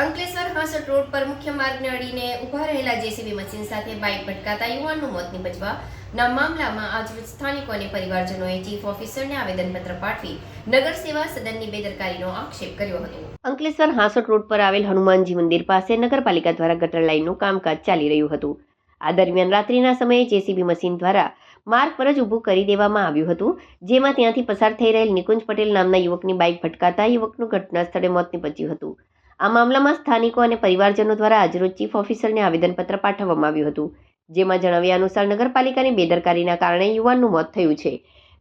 Ankleshwar Hansot road પર મુખ્ય માર્ગને અડીને ઊભા રહેલા જેસીબી મશીન સાથે બાઇક ભટકાતા યુવાનનું મોત નિપજવાના મામલામાં આજરોજ સ્થાનિકો અને પરિવારજનોએ ચીફ ઓફિસરને આવેદનપત્ર પાઠવી નગર સેવા સદનની બેદરકારીનો આક્ષેપ કર્યો હતો. અંકલેશ્વર હાંસોટ રોડ પર આવેલ હનુમાનજી મંદિર પાસે નગરપાલિકા દ્વારા ગટર લાઇનનું કામકાજ ચાલી રહ્યું હતું. આ દરમિયાન રાત્રિના સમયે જેસીબી મશીન દ્વારા માર્ગ પર જ ઊભું કરી દેવામાં આવ્યું હતું, જેમાં ત્યાંથી પસાર થઈ રહેલ નિકુંજ પટેલ નામના યુવકની બાઇક ભટકાતા યુવકનું ઘટના સ્થળે મોત નીપજ્યું હતું. આ મામલામાં સ્થાનિકો અને પરિવારજનો દ્વારા આજરોજ ચીફ ઓફિસરને આવેદનપત્ર પાઠવવામાં આવ્યું હતું, જેમાં જણાવ્યા અનુસાર નગરપાલિકાની બેદરકારીના કારણે યુવાનનું મોત થયું છે.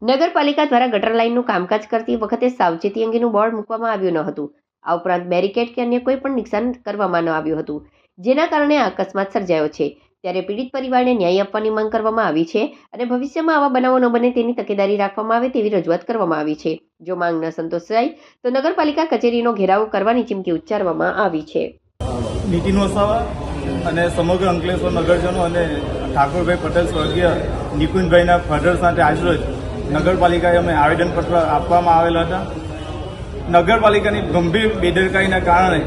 નગરપાલિકા દ્વારા ગટર લાઇનનું કામકાજ કરતી વખતે સાવચેતી અંગેનું બોર્ડ મૂકવામાં આવ્યું ન હતું. આ ઉપરાંત બેરિકેડ કે અન્ય કોઈ પણ નુકસાન કરવામાં ન આવ્યું હતું, જેના કારણે આ અકસ્માત સર્જાયો છે. ત્યારે પીડિત પરિવારને ન્યાય આપવાની માંગ કરવામાં આવી છે અને ભવિષ્યમાં આવા બનાવો ન બને તેની તકેદારી રાખવામાં આવે તેવી રજૂઆત કરવામાં આવી છે. જો માંગ ન સંતોષાય, તો નગરપાલિકા કચેરીનો ઘેરાવ કરવાની ચીમકી ઉચ્ચારવામાં આવી છે. નીતિન વસાવા અને સમગ્ર અંકલેશ્વર નગરજનો અને ઠાકોરભાઈ પટેલ સ્વર્ગીય નિકુંજભાઈના ફાધર સાથે આજરોજ નગરપાલિકાએ અમે આવેદનપત્ર આપવામાં આવેલા હતા. નગરપાલિકાની ગંભીર બેદરકારીના કારણે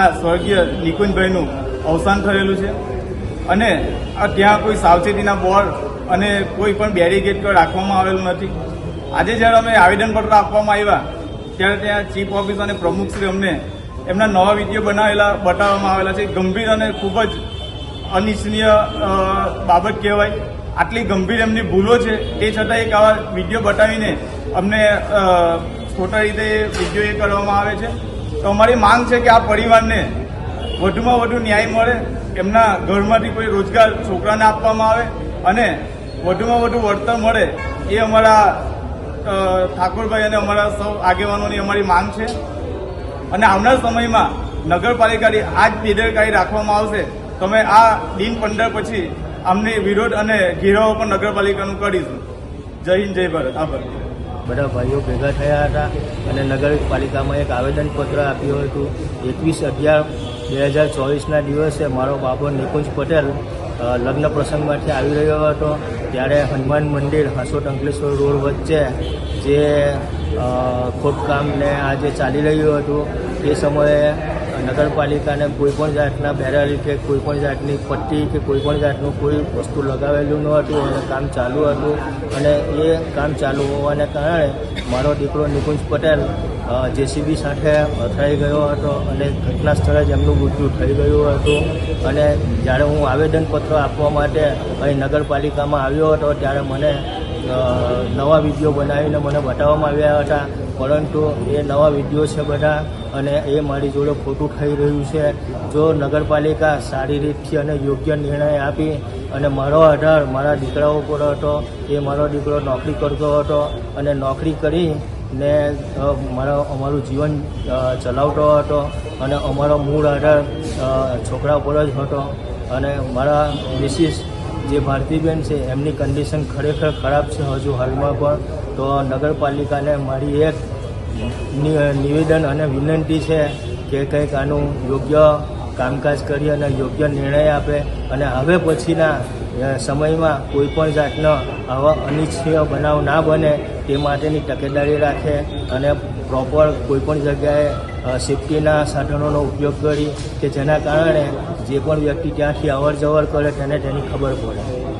આ સ્વર્ગીય નિકુંજભાઈનું અવસાન થયેલું છે. અને ત્યાં કોઈ સાવચેતીના બોર્ડ અને કોઈ પણ બેરિકેડ રાખવામાં આવેલું નથી. આજે જ્યારે અમે આવેદનપત્ર આપવામાં આવ્યા, ત્યારે ત્યાં ચીફ ઓફિસ અને પ્રમુખશ્રી અમને એમના નવા વીડિયો બનાવેલા બતાવવામાં આવેલા છે. ગંભીર અને ખૂબ જ અનિચ્છનીય બાબત કહેવાય. આટલી ગંભીર એમની ભૂલો છે, તે છતાં એક આવા વીડિયો બતાવીને અમને ખોટા રીતે વીડિયો એ કરવામાં આવે છે. તો અમારી માંગ છે કે આ પરિવારને વધુમાં વધુ ન્યાય મળે એમના ઘરમાંથી કોઈ રોજગાર છોકરાને આપવામાં આવે અને વધુમાં વધુ વળતર મળે એ અમારા ઠાકોરભાઈ અને અમારા સૌ આગેવાનોની અમારી માંગ છે. અને આવનાર સમયમાં નગરપાલિકાની આ જ બેદરકારી રાખવામાં આવશે. તમે આ દિન પંદર પછી અમને વિરોધ અને ઘેરાવો પણ નગરપાલિકાનું કરીશું. જય હિન્દ, જય ભારત. આભાર. બધા ભાઈઓ ભેગા થયા હતા અને નગરપાલિકામાં એક આવેદનપત્ર આપ્યું હતું. એકવીસ અગિયાર બે હજાર ચોવીસના દિવસે મારો બાબો નિકુંજ પટેલ લગ્ન પ્રસંગમાંથી આવી રહ્યો હતો. ત્યારે હનુમાન મંદિર હાંસોટ અંકલેશ્વર રોડ વચ્ચે જે અ, આજે ચાલી રહ્યું હતું. તે સમયે નગરપાલિકાને કોઈ પણ જાતના બેરારી કે કોઈ પણ જાતની પટ્ટી કે કોઈ પણ જાતનું કોઈ વસ્તુ લગાવેલું ન હતું અને કામ ચાલુ હતું. અને એ કામ ચાલુ હોવાને કારણે મારો દીકરો નિકુંજ પટેલ જેસીબી સાથે અથડાઈ ગયો હતો અને ઘટના સ્થળે જ એમનું મૃત્યુ થઈ ગયું હતું. અને જ્યારે હું આવેદનપત્ર આપવા માટે અહીં નગરપાલિકામાં આવ્યો હતો, ત્યારે મને નવા વીડિયો બનાવીને મને બતાવવામાં આવ્યા હતા. પરંતુ એ નવા વીડિયો છે બધા અને એ મારી જોડે ખોટું થઈ રહ્યું છે. જો નગરપાલિકા સારી રીતથી અને યોગ્ય નિર્ણય આપી અને મારો આધાર મારા દીકરાઓ પર હતો, એ મારો દીકરો નોકરી કરતો હતો અને નોકરી કરી ને મારો, અમારું જીવન ચલાવતો હતો અને અમારો મૂળ આધાર છોકરા પર જ હતો. અને મારા મિસિસ જે ભારતીબેન છે, એમની કન્ડિશન ખરેખર ખરાબ છે. હજુ હાલમાં પણ તો નગરપાલિકાને મારી એક નિવેદન અને વિનંતી છે કે કંઈક આનું યોગ્ય કામકાજ કરી અને યોગ્ય નિર્ણય આપે. અને હવે પછીના સમયમાં કોઈ પણ જાતનો આવા અનિચ્છનીય બનાવ ના બને તે માટેની તકેદારી રાખે અને પ્રોપર કોઈ પણ જગ્યાએ સેફ્ટીના સાધનોનો ઉપયોગ કરી કે જેના કારણે જે પણ વ્યક્તિ ત્યાંથી અવર જવર કરે તેને તેની ખબર પડે.